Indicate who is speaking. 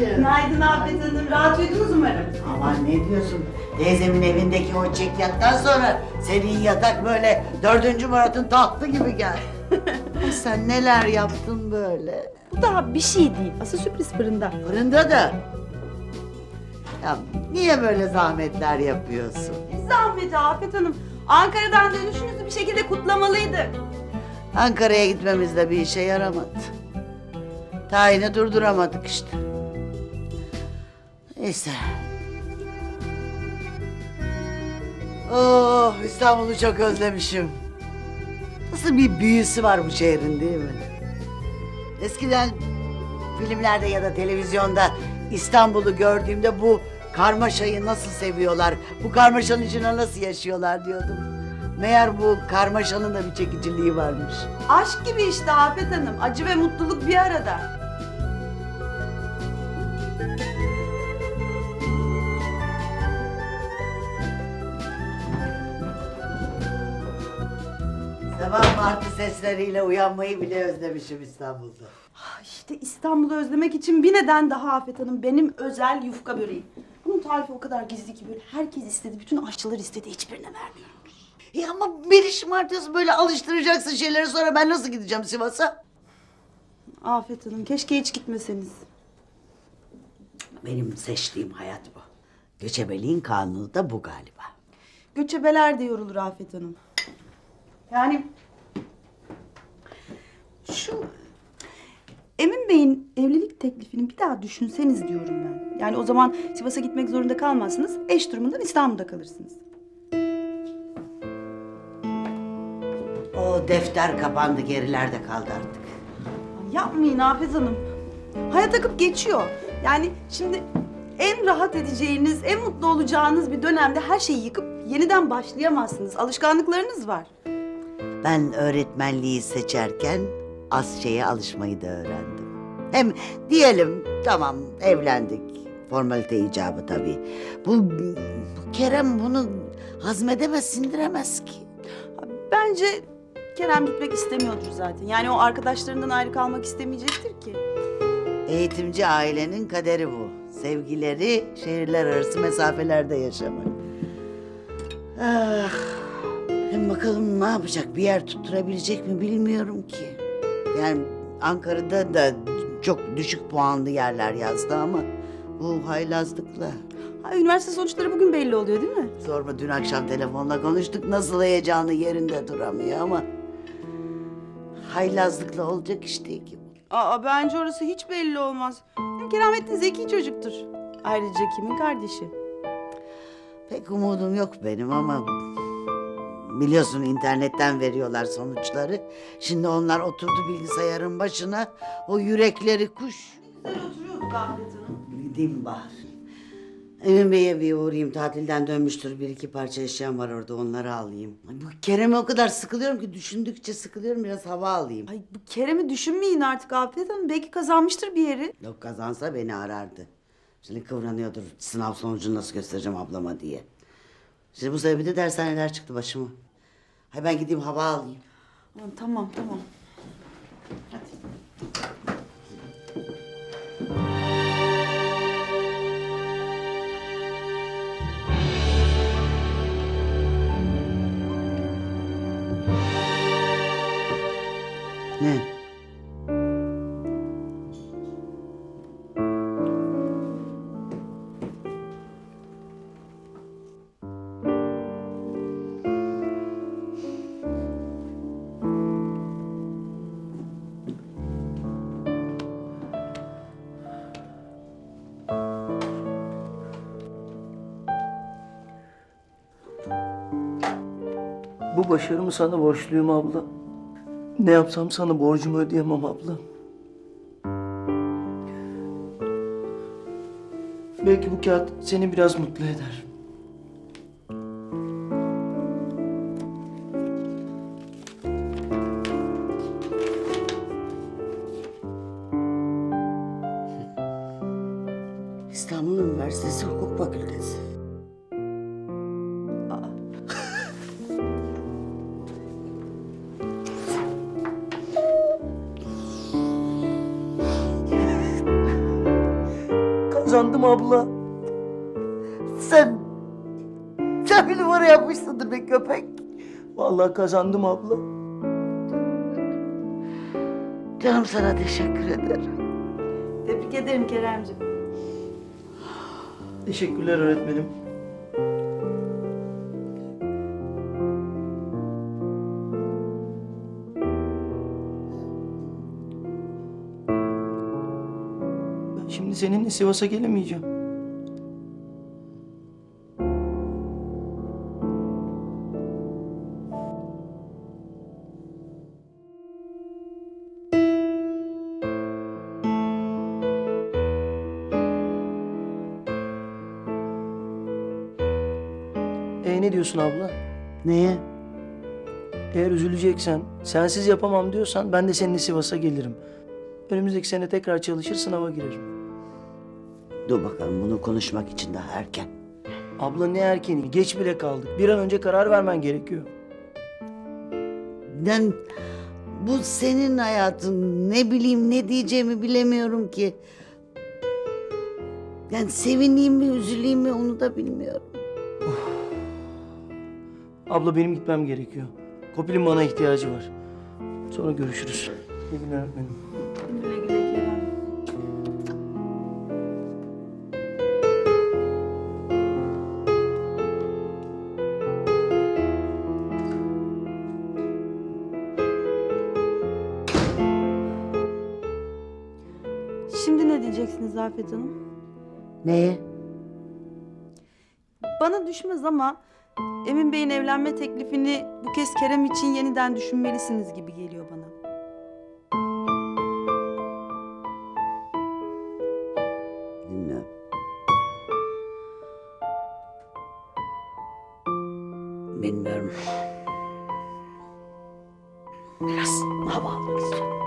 Speaker 1: anneciğim.
Speaker 2: Günaydın Afet Hanım. Rahat uyudunuz umarım.
Speaker 1: Aman ne diyorsun? Teyzemin evindeki o çekyattan sonra senin yatak böyle dördüncü Murat'ın tahtı gibi gel. Ay Sen neler yaptın böyle?
Speaker 2: Bu daha bir şey değil. Asıl sürpriz fırında.
Speaker 1: Fırında da. Ya niye böyle zahmetler yapıyorsun?
Speaker 2: Ne zahmeti Afet Hanım. Ankara'dan dönüşünüzü bir şekilde kutlamalıydık.
Speaker 1: Ankara'ya gitmemiz de bir işe yaramadı. Tayini durduramadık işte. Neyse. Oh İstanbul'u çok özlemişim. Nasıl bir büyüsü var bu şehrin değil mi? Eskiden filmlerde ya da televizyonda İstanbul'u gördüğümde bu karmaşayı nasıl seviyorlar, bu karmaşanın içine nasıl yaşıyorlar diyordum. Meğer bu karmaşanın da bir çekiciliği varmış.
Speaker 2: Aşk gibi işte Afet Hanım. Acı ve mutluluk bir arada.
Speaker 1: Sabah martı sesleriyle uyanmayı bile özlemişim İstanbul'da.
Speaker 2: Ah, İşte İstanbul'u özlemek için bir neden daha Afet Hanım. Benim özel yufka böreği. Bunun tarifi o kadar gizli ki böyle herkes istedi. Bütün aşçılar istedi. Hiçbirine vermiyorum.
Speaker 1: E ama beni şımartıyorsun böyle alıştıracaksın şeyleri sonra ben nasıl gideceğim Sivas'a?
Speaker 2: Afet Hanım keşke hiç gitmeseniz.
Speaker 1: Benim seçtiğim hayat bu. Göçebeliğin kanunu da bu galiba.
Speaker 2: Göçebeler de yorulur Afet Hanım. Yani şu Emin Bey'in evlilik teklifini bir daha düşünseniz diyorum ben. Yani o zaman Sivas'a gitmek zorunda kalmazsınız. Eş durumundan İstanbul'da kalırsınız.
Speaker 1: O defter kapandı gerilerde kaldı artık.
Speaker 2: Yapmayın Afet Hanım. Hayat akıp geçiyor. Yani şimdi en rahat edeceğiniz, en mutlu olacağınız bir dönemde her şeyi yıkıp yeniden başlayamazsınız. Alışkanlıklarınız var.
Speaker 1: Ben öğretmenliği seçerken az şeye alışmayı da öğrendim. Hem diyelim tamam evlendik. Formalite icabı tabii. Bu, bu Kerem bunu hazmedemez, sindiremez ki.
Speaker 2: Bence Kerem gitmek istemiyordur zaten. Yani o arkadaşlarından ayrı kalmak istemeyecektir ki.
Speaker 1: Eğitimci ailenin kaderi bu. Sevgileri şehirler arası mesafelerde yaşamak. Ah, hem bakalım ne yapacak? Bir yer tutturabilecek mi bilmiyorum ki. Yani Ankara'da da çok düşük puanlı yerler yazdı ama bu haylazlıkla.
Speaker 2: Ha, üniversite sonuçları bugün belli oluyor değil mi?
Speaker 1: Sorma dün akşam telefonla konuştuk. Nasıl heyecanı yerinde duramıyor ama... Haylazlıkla olacak iş değil ki.
Speaker 2: Aa bence orası hiç belli olmaz. Hem Keramettin zeki çocuktur. Ayrıca kimin kardeşi?
Speaker 1: Pek umudum yok benim ama... Biliyorsun internetten veriyorlar sonuçları. Şimdi onlar oturdu bilgisayarın başına. O yürekleri kuş.
Speaker 2: Oturuyorduk Hanım.
Speaker 1: Gideyim Bahar. Emin Bey'e bir uğrayayım. Tatilden dönmüştür. Bir iki parça eşyam var orada. Onları alayım. Ay, Bu Kerem'e o kadar sıkılıyorum ki düşündükçe sıkılıyorum. Biraz hava alayım.
Speaker 2: Ay bu Kerem'i düşünmeyin artık Afet Hanım. Belki kazanmıştır bir yeri.
Speaker 1: Yok kazansa beni arardı. Şimdi kıvranıyordur sınav sonucunu nasıl göstereceğim ablama diye. Şimdi bu sebebi de dershaneler çıktı başıma. Hay ben gideyim hava alayım.
Speaker 2: Aman, tamam tamam.
Speaker 1: Ne?
Speaker 3: Bu başarımı sana borçluyum abla. Ne yapsam sana borcumu ödeyemem abla. Belki bu kağıt seni biraz mutlu eder.
Speaker 1: İstanbul Üniversitesi Hukuk Fakültesi.
Speaker 3: kazandım abla.
Speaker 1: Sen... Sen bir numara yapmışsındır be köpek.
Speaker 3: Vallahi kazandım abla.
Speaker 1: Canım sana teşekkür ederim.
Speaker 2: Tebrik ederim Keremciğim.
Speaker 3: Teşekkürler öğretmenim. Şimdi Sivas'a gelemeyeceğim. E ne diyorsun abla?
Speaker 1: Neye?
Speaker 3: Eğer üzüleceksen, sensiz yapamam diyorsan ben de seninle Sivas'a gelirim. Önümüzdeki sene tekrar çalışır sınava girerim.
Speaker 1: Dur bakalım bunu konuşmak için daha erken.
Speaker 3: Abla ne erkeni, geç bile kaldık. Bir an önce karar vermen gerekiyor.
Speaker 1: Ben bu senin hayatın. Ne bileyim ne diyeceğimi bilemiyorum ki. Yani sevineyim mi üzüleyim mi onu da bilmiyorum.
Speaker 3: Abla benim gitmem gerekiyor. Kopil'in bana ihtiyacı var. Sonra görüşürüz. İyi günler öğretmenim.
Speaker 2: Şimdi ne diyeceksiniz Afet Hanım?
Speaker 1: Neye?
Speaker 2: Bana düşmez ama Emin Bey'in evlenme teklifini bu kez Kerem için yeniden düşünmelisiniz gibi geliyor bana.
Speaker 1: Bilmiyorum. Bilmiyorum. Biraz hava almak istiyorum.